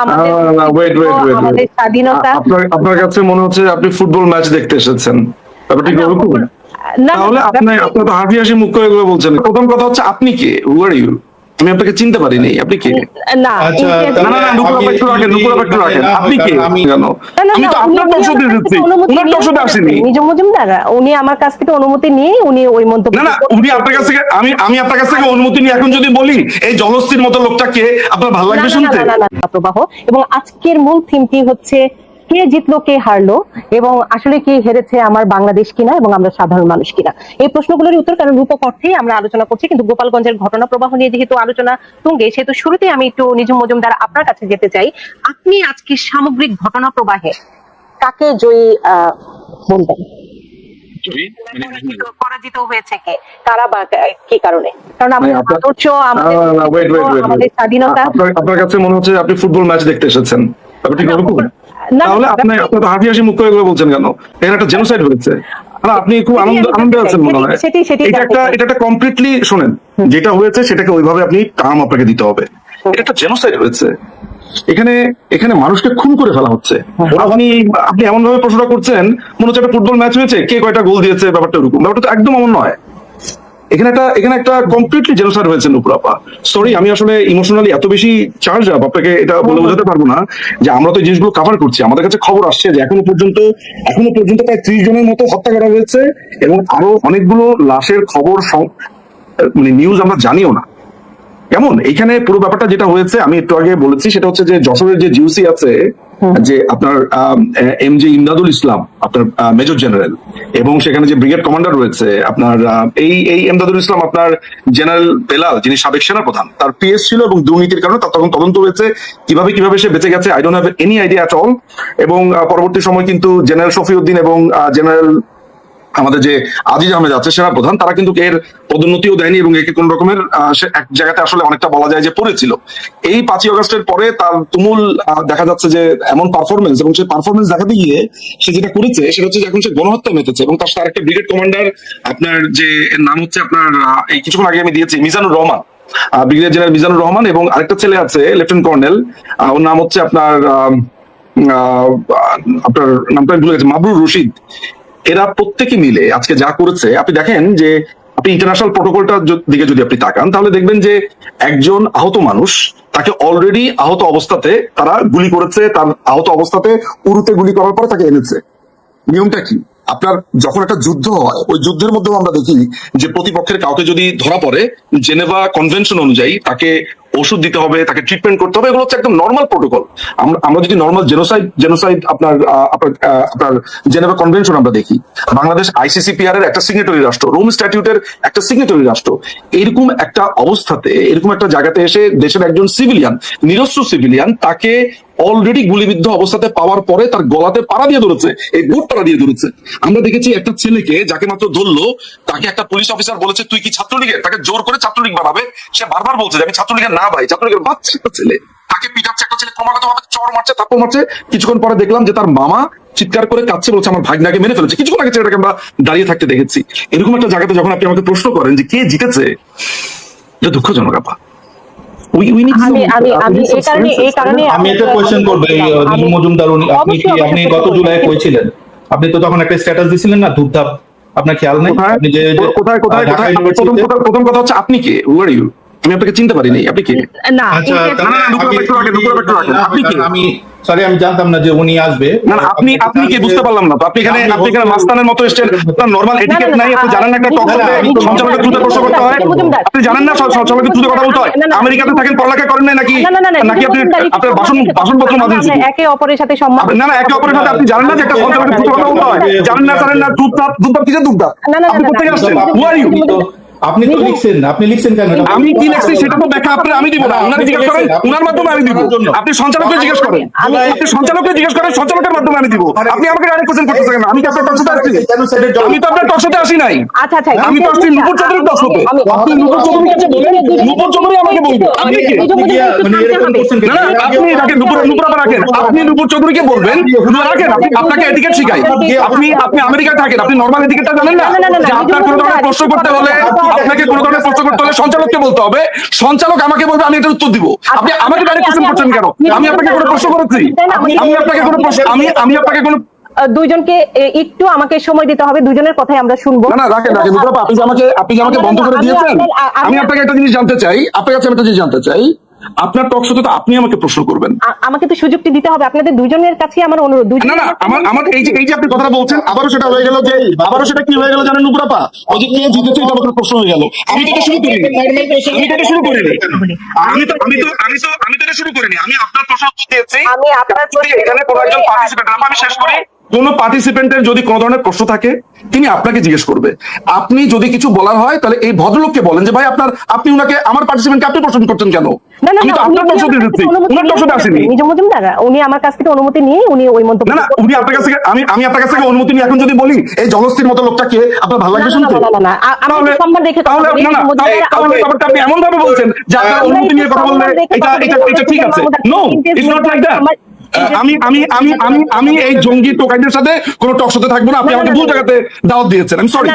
আদর্শ আমাদের wait wait wait স্বাধীনতা। আপনার আপনার কাছে মনে হচ্ছে আপনি ফুটবল ম্যাচ দেখতে এসেছেন। ব্যাপারটা ওরকম? তাহলে আপনি আপনার তো হাসি হাসি মুখ করে বলছেন। প্রথম কথা হচ্ছে আপনি কে? হু আর ইউ আমি আপনাকে চিনতে পারিনি। আপনি কে? না আচ্ছা, না না না নুপুর আপা একটু রাখেন নুপুর একটু রাখেন আপনি কে? আমি- কেন? না, না, আমি তো উনি- আপনার উনি টক শোতে আমার কাছ থেকে অনুমতি উনার টক নিয়ে শোতে আসেনি। নিজ মজুমদার উনি আমার কাছ থেকে অনুমতি নিয়ে উনি ওই মন্তব্য না না উনি আপনার কাছ থেকে আমি আমি আপনার কাছ থেকে অনুমতি নিয়ে এখন যদি বলি এই জলস্থির মতো লোকটা কে? আপনার ভালো না, লাগবে শুনতে? না, না, না, না, প্রবাহ। এবং আজকের মূল থিমটি হচ্ছে কে জিতলো কে হারলো এবং আসলে কি হেরেছে আমার বাংলাদেশ কিনা এবং আমরা সাধারণ মানুষ কিনা? এই প্রশ্নগুলোর উত্তর কারণ রূপক অর্থেই আমরা আলোচনা করছি কিন্তু গোপালগঞ্জের ঘটনা প্রবাহ নিয়ে যেহেতু আলোচনা তুঙ্গে সেহেতু শুরুতেই আমি একটু নিজুম মজুমদার আপনার কাছে যেতে চাই। আপনি আজকে সামগ্রিক ঘটনা প্রবাহে কাকে জয়ী আহ, বলবেন? পরাজিত হয়েছে কে? কারা বা কি কারণে? কারণ মানে আমাদের আপনার- আদর্শ আমাদের. স্বাধীনতা। কাছে মনে হচ্ছে আপনি ফুটবল ম্যাচ দেখতে এসেছেন। ব্যাপারটা কি না, ওরকম না, না, তাহলে আপনি হাসি হাসি মুখ করে বলছেন কেন? একটা জেনোসাইড হয়েছে। আপনি খুব আনন্দ আনন্দে আছেন মনে হয়। এটা একটা এটা একটা কমপ্লিটলি শোনেন যেটা হয়েছে সেটাকে ওইভাবে আপনি টার্ম আপনাকে দিতে হবে। এটা একটা জেনোসাইড হয়েছে। এখানে এখানে মানুষকে খুন করে ফেলা হচ্ছে। আপনি আপনি এমন ভাবে প্রশ্নটা করছেন মনে হচ্ছে একটা ফুটবল ম্যাচ হয়েছে কে কয়টা গোল দিয়েছে ব্যাপারটা এরকম। ব্যাপারটা তো একদম এমন নয়। এখানে একটা এখানে একটা কমপ্লিটলি জেনোসাইড হয়েছে নুপুরাপা। সরি আমি আসলে ইমোশনালি এত বেশি চার্জ আপ আপনাকে এটা বলে বোঝাতে পারব না যে আমরা তো জিনিসগুলো করছি। আমাদের কাছে খবর আসছে যে এখনও পর্যন্ত এখনও পর্যন্ত প্রায় ত্রিশ জনের মতো হত্যা করা হয়েছে এবং আরও অনেকগুলো লাশের খবর মানে নিউজ আমরা জানিও না। কেমন? এখানে পুরো ব্যাপারটা যেটা হয়েছে, আমি একটু আগে বলেছি, সেটা হচ্ছে যে যশোরের যে জিউসি আছে যে আপনার এম জে ইমদাদুল ইসলাম, আপনার মেজর জেনারেল, এবং সেখানে যে ব্রিগেড কমান্ডার রয়েছে, আপনার এই এই এমদাদুল ইসলাম আপনার জেনারেল বেলাল, যিনি সাবেক সেনা প্রধান তার পিএস ছিল এবং দুর্নীতির কারণে তার তখন তদন্ত হয়েছে। কীভাবে কীভাবে সে বেঁচে গেছে I don't have any idea all এবং পরবর্তী সময় কিন্তু জেনারেল শফিউদ্দিন এবং জেনারেল আমাদের যে আজিজ আহমেদ আছে সেনা প্রধান, তারা কিন্তু এর পদোন্নতিও দেয়নি এবং একে কোন রকমের এক জায়গাতে আসলে অনেকটা বলা যায় যে পড়েছিল। এই পাঁচই আগস্টের পরে তার তুমুল দেখা যাচ্ছে যে এমন পারফরমেন্স এবং সেই পারফরমেন্স দেখাতে গিয়ে সে যেটা করেছে, সেটা হচ্ছে এখন সে গণহত্যা মেতেছে এবং তার সাথে একটা ব্রিগেড কমান্ডার আপনার যে নাম হচ্ছে আপনার এই কিছুক্ষণ আগে আমি দিয়েছি, মিজানুর রহমান। ব্রিগেডিয়ার জেনারেল মিজানুর রহমান এবং আরেকটা ছেলে আছে লেফটেন্যান্ট কর্নেল ওর নাম হচ্ছে আপনার আপনার নামটা ভুলে গেছি, মাবরুর রশিদ। এরা প্রত্যেকে মিলে আজকে যা করেছে, আপনি দেখেন যে আপনি ইন্টারন্যাশনাল প্রোটোকলটার দিকে যদি আপনি তাকান, তাহলে দেখবেন যে একজন আহত মানুষ, তাকে অলরেডি আহত অবস্থাতে তারা গুলি করেছে, তার আহত অবস্থাতে উরুতে গুলি করার পরে তাকে এনেছে। নিয়মটা কি? আপনার যখন একটা যুদ্ধ হয়, ওই যুদ্ধের মধ্যেও আমরা দেখি যে প্রতিপক্ষের কাউকে যদি ধরা পড়ে, জেনেভা কনভেনশন অনুযায়ী তাকে ওষুধ দিতে হবে, তাকে ট্রিটমেন্ট করতে হবে, এগুলো হচ্ছে একদম নর্মাল প্রোটোকল আমরা যদি নর্মাল জেনোসাইড জেনোসাইড আপনার আপনার জেনেভা কনভেনশন আমরা দেখি, বাংলাদেশ আইসিসিপিআর এর একটা সিগনেটরি রাষ্ট্র রোম স্ট্যাটিউটের একটা সিগনেটরি রাষ্ট্র, এরকম একটা অবস্থাতে, এরকম একটা জায়গাতে এসে দেশের একজন সিভিলিয়ান নিরস্ব সিভিলিয়ান তাকে অলরেডি গুলিবিদ্ধ অবস্থাতে পাওয়ার পরে তার গলাতে পাড়া দিয়ে ধরেছে, এই বুট পাড়া দিয়ে ধরেছে। আমরা দেখেছি একটা ছেলেকে যাকে মাত্র ধরলো, তাকে একটা পুলিশ অফিসার বলেছে, তুই কি ছাত্রলীগের? তাকে জোর করে ছাত্রলীগ বানাবে। সে বারবার বলছে আমি ছাত্রলীগের না ভাই, ছাত্রলীগের বাচ্চা একটা ছেলে। তাকে পিটাচ্ছে একটা ছেলে ক্রমাগত ভাবে চর মারছে, থাপ্পড় মারছে। কিছুক্ষণ পরে দেখলাম যে তার মামা চিৎকার করে কাচ্ছে বলছে, আমার ভাগনাকে মেরে ফেলেছে। কিছুক্ষণ আগে ছেলেটাকে আমরা দাঁড়িয়ে থাকতে দেখেছি। এরকম একটা জায়গাতে যখন আপনি আমাকে প্রশ্ন করেন যে কে জিতেছে, এটা দুঃখজনক আপা আমি আমি আমি এই কারণে এই কারণে আমি করব মজুমদার আপনি কি আপনি গত জুলাই কইছিলেন? আপনি তো তখন একটা স্ট্যাটাস দিছিলেন না ধূপধাপ। আপনার খেয়াল নেই? আপনি যে যে- কোথায় কোথায় কোথায়? প্রথম কথা প্রথম কথা হচ্ছে আপনি কে? হু আর ইউ আমি আপনাকে চিনতে পারিনি আপনি কে না আচ্ছা না, না, দুপুরে আমি- আগে, দুপুরে একটু আগে। আপনি কে? আমি সরি আমি জানতাম না যে উনি আসবে না না, আপনি আপনি কি বুঝতে পারলাম না তো আপনি এখানে আপনি এখানে মাস্তানের মতো এসেছেন আপনার নর্মাল এটিকেট নাই আপনি জানেন না একটা টক শোতে সঞ্চালকের দ্রুত প্রশ্ন করতে হয় আপনি জানেন না সব- সঞ্চালকের দ্রুত কথা বলতে হয় আমেরিকাতে থাকেন পড়ালেখা করেন নাকি না, না, না, না, নাকি আপনি আপনার বাসন বাসনপত্র মাঝে আমরা একে অপরের সাথে সম্মান না না একে অপরের সাথে আপনি জানেন না যে একটা সঞ্চালকের দ্রুত কথা বলতে হয় জানেন না জানেন না দুধ দুধ কিসের দুধ না, না, না, আপনি না, কোথেকে আসছেন হু আর ইউ আপনি তো লিখছেন আপনি লিখছেন কেন? আমি কি লিখছি সেটা তো দেখা আপনার আমি দিব না জিজ্ঞেস করেন উনার মাধ্যমে আমি দিব। আপনি সঞ্চালককে জিজ্ঞেস করেন। আপনি সঞ্চালককে জিজ্ঞেস করেন সঞ্চালকের মাধ্যমে আমি দিব। আপনি আমাকে ডাইরেক্ট কোশ্চেন করতেছেন না আমি কি আপনার আসছি আমি তো আপনার আসি নাই। আচ্ছা আচ্ছা আমি তো আসছি নুপুর চৌধুরীর টকশোতে আপনি নুপুর চৌধুরীর কাছে বলেন নুপুর চৌধুরী আমাকে বলবে। আপনি কে? যে আপনি কি, মানে এরকম হবে। করছেন কেন? না না আপনি রাখেন নুপুর নুপুর আবার রাখেন। আপনি নুপুর চৌধুরীকে বলবেন রাখেন আপনাকে এটিকেট শিখাই। আপনি আপনি আমেরিকায় থাকেন আপনি নর্মাল এটিকেটটা জানেন না? না, না, না, না, যে আপনার কোনো ধরনের প্রশ্ন করতে হলে আপনাকে কোনো ধরনের প্রশ্ন করতে হলে সঞ্চালককে বলতে হবে। সঞ্চালক আমাকে বলবে আমি এটার উত্তর দিব। আপনি আমাকে ডাইরেক্ট কোশ্চেন করছেন কেন? আমি আপনাকে কোনো প্রশ্ন করেছি? আমি আপনাকে কোনো প্রশ্ন আমি আমি আপনাকে কোনো দুজনকে দুইজনকে একটু আমাকে সময় দিতে হবে দুজনের কথাই আমরা শুনব। না না রাখেন রাখেন আপনি আমাকে আপনি আমাকে বন্ধ করে দিয়েছেন আমি আপনাকে একটা জিনিস জানতে চাই। আপনার কাছে আমি একটা জিনিস জানতে চাই। আপনার টক শোতে তো আপনি আমাকে প্রশ্ন করবেন। আমাকে তো সুযোগটি দিতে হবে। আপনাদের দুজনের কাছে আমার অনুরোধ। না না আমার আমার এই যে এই যে আপনি কথাটা বলছেন আবারও সেটা হয়ে গেল যে আবারও সেটা কি হয়ে গেল জানেন নুপুরাপা? ওই যে কে জিতেছে এটা আমাদের প্রশ্ন হয়ে গেল। আমি তো শুরু করিনি। আমি তো শুরু করিনি। আমি তো আমি তো আমি তো আমি তো শুরু করিনি। আমি আপনার প্রশ্ন দিয়েছি। আমি আপনার যদি এখানে কোনো একজন পার্টিসিপেন্ট আমি শেষ করি। কোন পার্টিসিপেন্টের যদি কোনো ধরনের প্রশ্ন থাকে তিনি আপনাকে জিজ্ঞেস করবে। আপনি যদি কিছু বলার হয় তাহলে এই ভদ্রলোককে বলেন যে ভাই আপনার আপনি উনাকে আমার পার্টিসিপেন্টকে আপনি প্রশ্ন করছেন কেন? না না আমি তো আপনার প্রশ্ন আমার অনুমতি উনার প্রশ্ন নিয়ে আসেনি। উনি আমার কাছ থেকে অনুমতি নিয়ে উনি ওই মন্তব্য না না উনি আপনার কাছ থেকে আমি আমি আপনার কাছ থেকে অনুমতি নিয়ে এখন যদি বলি এই জলস্থির মতো লোকটাকে আপনার ভালো লাগবে না, না, শুনতে? না, না, না, আমি তাহলে সম্মান রেখে তাহলে না না তাহলে- তাহলে ব্যাপারটা আপনি এমন ভাবে বলছেন যে আপনার অনুমতি নিয়ে কথা বললে এটা এটা ঠিক আছে। No it's not like that আমার- আমি আমি আমি আমি আমি এই জঙ্গি টোকাইদের সাথে কোনো টক সাথে থাকব না। আপনি আমাকে ভুল জায়গাতে দাওয়াত দিয়েছেন। আমি সরি।